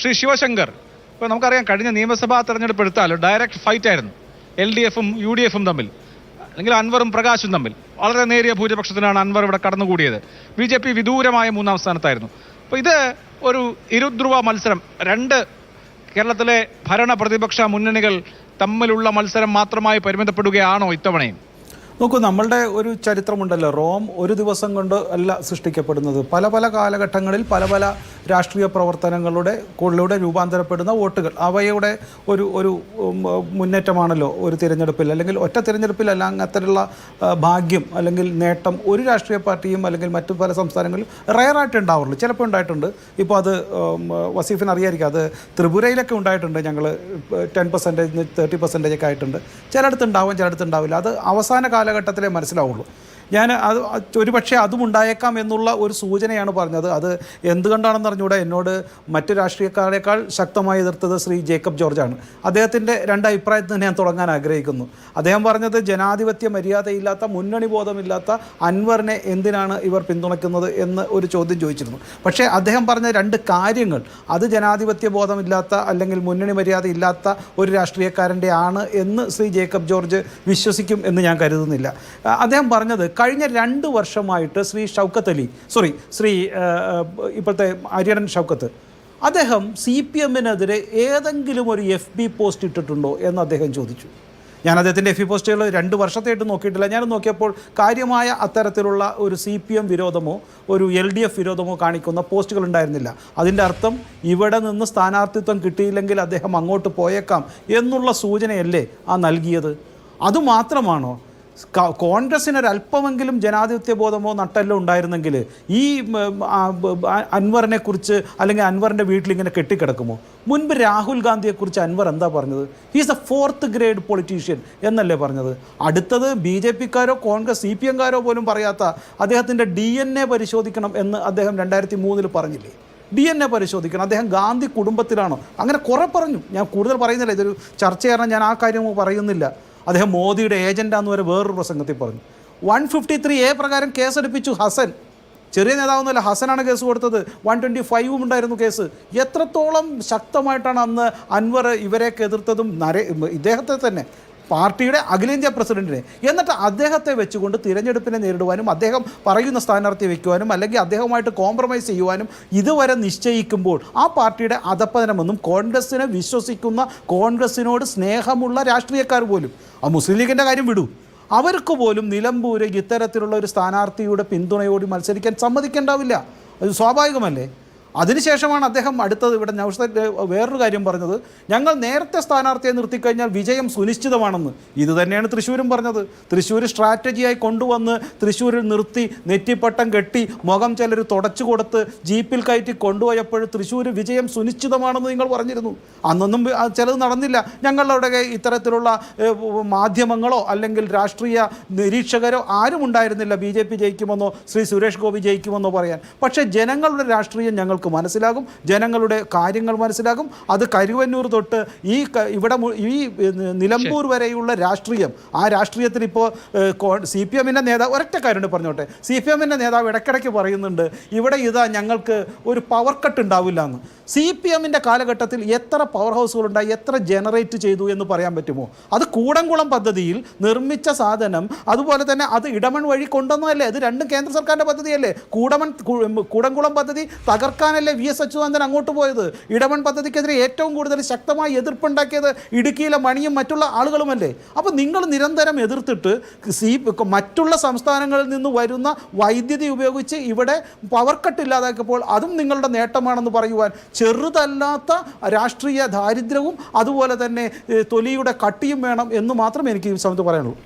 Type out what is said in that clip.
ശ്രീ ശിവശങ്കർ. ഇപ്പോൾ നമുക്കറിയാം കഴിഞ്ഞ നിയമസഭാ തെരഞ്ഞെടുപ്പ് എടുത്താൽ ഡയറക്റ്റ് ഫൈറ്റ് ആയിരുന്നു. എൽ ഡി എഫും യു ഡി എഫും തമ്മിൽ. അല്ലെങ്കിൽ അൻവറും പ്രകാശും തമ്മിൽ. വളരെ നേരിയ ഭൂരിപക്ഷത്തിനാണ് അൻവർ ഇവിടെ കടന്നുകൂടിയത്. ബി ജെ പി വിദൂരമായ മൂന്നാം സ്ഥാനത്തായിരുന്നു. അപ്പോൾ ഇത് ഒരു ഇരുധ്രുവ മത്സരം. രണ്ട് കേരളത്തിലെ ഭരണ പ്രതിപക്ഷ മുന്നണികൾ തമ്മിലുള്ള മത്സരം മാത്രമായി പരിമിതപ്പെടുകയാണോ ഇത്തവണയും? നോക്കൂ നമ്മളുടെ ഒരു ചരിത്രമുണ്ടല്ലോ. റോം ഒരു ദിവസം കൊണ്ട് അല്ല സൃഷ്ടിക്കപ്പെടുന്നത്. പല പല കാലഘട്ടങ്ങളിൽ പല പല രാഷ്ട്രീയ പ്രവർത്തനങ്ങളുടെ കൂടുതലൂടെ രൂപാന്തരപ്പെടുന്ന വോട്ടുകൾ. അവയുടെ ഒരു ഒരു മുന്നേറ്റമാണല്ലോ ഒരു തിരഞ്ഞെടുപ്പിൽ. അല്ലെങ്കിൽ ഒറ്റ തിരഞ്ഞെടുപ്പിൽ അല്ല അങ്ങനത്തെയുള്ള ഭാഗ്യം അല്ലെങ്കിൽ നേട്ടം ഒരു രാഷ്ട്രീയ പാർട്ടിയും അല്ലെങ്കിൽ മറ്റു പല സംസ്ഥാനങ്ങളിലും റയറായിട്ട് ഉണ്ടാവുള്ളൂ ചിലപ്പോൾ ഉണ്ടായിട്ടുണ്ട്. ഇപ്പോൾ അത് വസീഫിന് അറിയായിരിക്കും. അത് ത്രിപുരയിലൊക്കെ ഉണ്ടായിട്ടുണ്ട് ഞങ്ങൾ ടെൻ പെർസെന്റേജ് തേർട്ടി പെർസെന്റേജ് ഒക്കെ ആയിട്ടുണ്ട്. ചിലയിടത്ത് ഉണ്ടാവും ചിലയിടത്ത് ഉണ്ടാവില്ല. അത് അവസാന കാലഘട്ടത്തിലേ മനസ്സിലാവുള്ളൂ. ഞാൻ അത് ഒരു പക്ഷേ അതും ഉണ്ടായേക്കാം എന്നുള്ള ഒരു സൂചനയാണ് പറഞ്ഞത്. അത് എന്തുകൊണ്ടാണെന്ന് അറിഞ്ഞുകൂടെ? എന്നോട് മറ്റു രാഷ്ട്രീയക്കാരേക്കാൾ ശക്തമായി എതിർത്തത് ശ്രീ ജേക്കബ് ജോർജാണ്. അദ്ദേഹത്തിന്റെ രണ്ട് അഭിപ്രായത്തിൽ നിന്ന് ഞാൻ തുടങ്ങാൻ ആഗ്രഹിക്കുന്നു. അദ്ദേഹം പറഞ്ഞത് ജനാധിപത്യ മര്യാദയില്ലാത്ത മുന്നണി ബോധമില്ലാത്ത അൻവറിനെ എന്തിനാണ് ഇവർ പിന്തുണയ്ക്കുന്നത് എന്ന് ഒരു ചോദ്യം ചോദിച്ചിരുന്നു. പക്ഷേ അദ്ദേഹം പറഞ്ഞ രണ്ട് കാര്യങ്ങൾ അത് ജനാധിപത്യ ബോധമില്ലാത്ത അല്ലെങ്കിൽ മുന്നണി മര്യാദ ഇല്ലാത്ത ഒരു രാഷ്ട്രീയക്കാരന്റെ ആണ് എന്ന് ശ്രീ ജേക്കബ് ജോർജ് വിശ്വസിക്കും എന്ന് ഞാൻ കരുതുന്നില്ല. അദ്ദേഹം പറഞ്ഞത് കഴിഞ്ഞ രണ്ട് വർഷമായിട്ട് ശ്രീ ഷൗക്കത്ത് അലി സോറി ശ്രീ ഇപ്പോഴത്തെ ആര്യടൻ ഷൗക്കത്ത് അദ്ദേഹം സി പി എമ്മിനെതിരെ ഏതെങ്കിലും ഒരു എഫ് ബി പോസ്റ്റ് ഇട്ടിട്ടുണ്ടോ എന്ന് അദ്ദേഹം ചോദിച്ചു. ഞാൻ അദ്ദേഹത്തിന്റെ എഫ് ബി പോസ്റ്റുകൾ രണ്ട് വർഷത്തേട്ട് നോക്കിയിട്ടില്ല. ഞാൻ നോക്കിയപ്പോൾ കാര്യമായ അത്തരത്തിലുള്ള ഒരു സി പി എം വിരോധമോ ഒരു എൽ ഡി എഫ് വിരോധമോ കാണിക്കുന്ന പോസ്റ്റുകൾ ഉണ്ടായിരുന്നില്ല. അതിന്റെ അർത്ഥം ഇവിടെ നിന്ന് സ്ഥാനാർത്ഥിത്വം കിട്ടിയില്ലെങ്കിൽ അദ്ദേഹം അങ്ങോട്ട് പോയേക്കാം എന്നുള്ള സൂചനയല്ലേ ആ നൽകിയത്? അതുമാത്രമാണോ കോൺഗ്രസ്സിന് ഒരല്പമെങ്കിലും ജനാധിപത്യ ബോധമോ നട്ടല്ലോ ഉണ്ടായിരുന്നെങ്കിൽ ഈ അൻവറിനെ കുറിച്ച് അല്ലെങ്കിൽ അൻവറിന്റെ വീട്ടിൽ ഇങ്ങനെ കെട്ടിക്കിടക്കുമോ? മുൻപ് രാഹുൽ ഗാന്ധിയെക്കുറിച്ച് അൻവർ എന്താ പറഞ്ഞത്? He's a fourth grade politician എന്നല്ലേ പറഞ്ഞത്? അടുത്തത് ബി ജെ പിക്കാരോ കോൺഗ്രസ് സി പി എംകാരോ പോലും പറയാത്ത അദ്ദേഹത്തിന്റെ ഡി എൻ എ പരിശോധിക്കണം എന്ന് അദ്ദേഹം രണ്ടായിരത്തി മൂന്നിൽ പറഞ്ഞില്ലേ? ഡി എൻ എ പരിശോധിക്കണം. അദ്ദേഹം ഗാന്ധി കുടുംബത്തിലാണോ? അങ്ങനെ കുറെ പറഞ്ഞു. ഞാൻ കൂടുതൽ പറയുന്നില്ല. ഇതൊരു ചർച്ച കാരണം ഞാൻ ആ കാര്യം പറയുന്നില്ല. അദ്ദേഹം മോദിയുടെ ഏജന്റാന്ന് വരെ വേറൊരു പ്രസംഗത്തിൽ പറഞ്ഞു. വൺ ഫിഫ്റ്റി ത്രീ എ പ്രകാരം കേസെടുപ്പിച്ചു ഹസൻ. ചെറിയ നേതാവൊന്നുമല്ല ഹസനാണ് കേസ് കൊടുത്തത്. വൺ ട്വന്റി ഫൈവും ഉണ്ടായിരുന്നു കേസ്. എത്രത്തോളം ശക്തമായിട്ടാണ് അന്ന് അൻവർ ഇവരെയൊക്കെ എതിർത്തതും നരേ ഇദ്ദേഹത്തെ തന്നെ. പാർട്ടിയുടെ അഖിലേന്ത്യാ പ്രസിഡന്റിനെ. എന്നിട്ട് അദ്ദേഹത്തെ വെച്ചുകൊണ്ട് തിരഞ്ഞെടുപ്പിനെ നേരിടുവാനും അദ്ദേഹം പറയുന്ന സ്ഥാനാർത്ഥി വയ്ക്കുവാനും അല്ലെങ്കിൽ അദ്ദേഹവുമായിട്ട് കോംപ്രമൈസ് ചെയ്യുവാനും ഇതുവരെ നിശ്ചയിക്കുമ്പോൾ ആ പാർട്ടിയുടെ അധപ്പതനമെന്നും കോൺഗ്രസ്സിനെ വിശ്വസിക്കുന്ന കോൺഗ്രസ്സിനോട് സ്നേഹമുള്ള രാഷ്ട്രീയക്കാർ പോലും ആ മുസ്ലിം ലീഗിന്റെ കാര്യം വിടൂ. അവർക്ക് പോലും നിലമ്പൂര് ഇത്തരത്തിലുള്ള ഒരു സ്ഥാനാർത്ഥിയുടെ പിന്തുണയോട് മത്സരിക്കാൻ സമ്മതിക്കേണ്ടാവില്ല. അത് സ്വാഭാവികമല്ലേ? അതിനുശേഷമാണ് അദ്ദേഹം അടുത്തത് ഇവിടെ നൗഷത്ത് വേറൊരു കാര്യം പറഞ്ഞത് ഞങ്ങൾ നേരത്തെ സ്ഥാനാർത്ഥിയെ നിർത്തിക്കഴിഞ്ഞാൽ വിജയം സുനിശ്ചിതമാണെന്ന്. ഇത് തന്നെയാണ് തൃശ്ശൂരും പറഞ്ഞത്. തൃശ്ശൂർ സ്ട്രാറ്റജിയായി കൊണ്ടുവന്ന് തൃശ്ശൂരിൽ നിർത്തി നെറ്റിപ്പട്ടം കെട്ടി മുഖം ചിലർ തുടച്ചു കൊടുത്ത് ജീപ്പിൽ കയറ്റി കൊണ്ടുപോയപ്പോൾ തൃശ്ശൂർ വിജയം സുനിശ്ചിതമാണെന്ന് നിങ്ങൾ പറഞ്ഞിരുന്നു. അന്നൊന്നും ചിലത് നടന്നില്ല. ഞങ്ങളുടെ ഇത്തരത്തിലുള്ള മാധ്യമങ്ങളോ അല്ലെങ്കിൽ രാഷ്ട്രീയ നിരീക്ഷകരോ ആരും ഉണ്ടായിരുന്നില്ല ബി ജെ പി ജയിക്കുമെന്നോ ശ്രീ സുരേഷ് ഗോപി ജയിക്കുമെന്നോ പറയാൻ. പക്ഷേ ജനങ്ങളുടെ രാഷ്ട്രീയം ഞങ്ങൾക്ക് മനസ്സിലാകും ജനങ്ങളുടെ കാര്യങ്ങൾ മനസ്സിലാകും. അത് കരുവന്നൂർ തൊട്ട് ഈ ഇവിടെ ഈ നിലമ്പൂർ വരെയുള്ള രാഷ്ട്രീയം ആ രാഷ്ട്രീയത്തിൽ ഇപ്പോൾ സി പി എമ്മിന്റെ നേതാവ് ഒരൊറ്റ കാര്യമുണ്ട് പറഞ്ഞോട്ടെ. സി പി എമ്മിന്റെ നേതാവ് ഇടയ്ക്കിടയ്ക്ക് പറയുന്നുണ്ട് ഇവിടെ ഇതാ ഞങ്ങൾക്ക് ഒരു പവർ കട്ട് ഉണ്ടാവില്ല എന്ന്. സി പി എമ്മിന്റെ കാലഘട്ടത്തിൽ എത്ര പവർ ഹൗസുകളുണ്ടായി എത്ര ജനറേറ്റ് ചെയ്തു എന്ന് പറയാൻ പറ്റുമോ? അത് കൂടംകുളം പദ്ധതിയിൽ നിർമ്മിച്ച സാധനം അതുപോലെ തന്നെ അത് ഇടമൺ വഴി കൊണ്ടുവന്നതല്ലേ? അത് രണ്ടും കേന്ദ്ര സർക്കാരിന്റെ പദ്ധതിയല്ലേ? കൂടമൺ കൂടംകുളം പദ്ധതി തകർക്കാനല്ലേ വി എസ് അച്യുതാനന്ദൻ അങ്ങോട്ട് പോയത്? ഇടമൺ പദ്ധതിക്കെതിരെ ഏറ്റവും കൂടുതൽ ശക്തമായി എതിർപ്പുണ്ടാക്കിയത് ഇടുക്കിയിലെ മണിയും മറ്റുള്ള ആളുകളുമല്ലേ? അപ്പോൾ നിങ്ങൾ നിരന്തരം എതിർത്തിട്ട് സി മറ്റുള്ള സംസ്ഥാനങ്ങളിൽ നിന്ന് വരുന്ന വൈദ്യുതി ഉപയോഗിച്ച് ഇവിടെ പവർ കട്ട് ഇല്ലാതാക്കിയപ്പോൾ അതും നിങ്ങളുടെ നേട്ടമാണെന്ന് പറയുവാൻ ചെറുതല്ലാത്ത രാഷ്ട്രീയ ദാരിദ്ര്യവും അതുപോലെ തന്നെ തൊലിയുടെ കട്ടിയും വേണം എന്ന് മാത്രമേ എനിക്ക് ഈ സമയത്ത് പറയാനുള്ളൂ.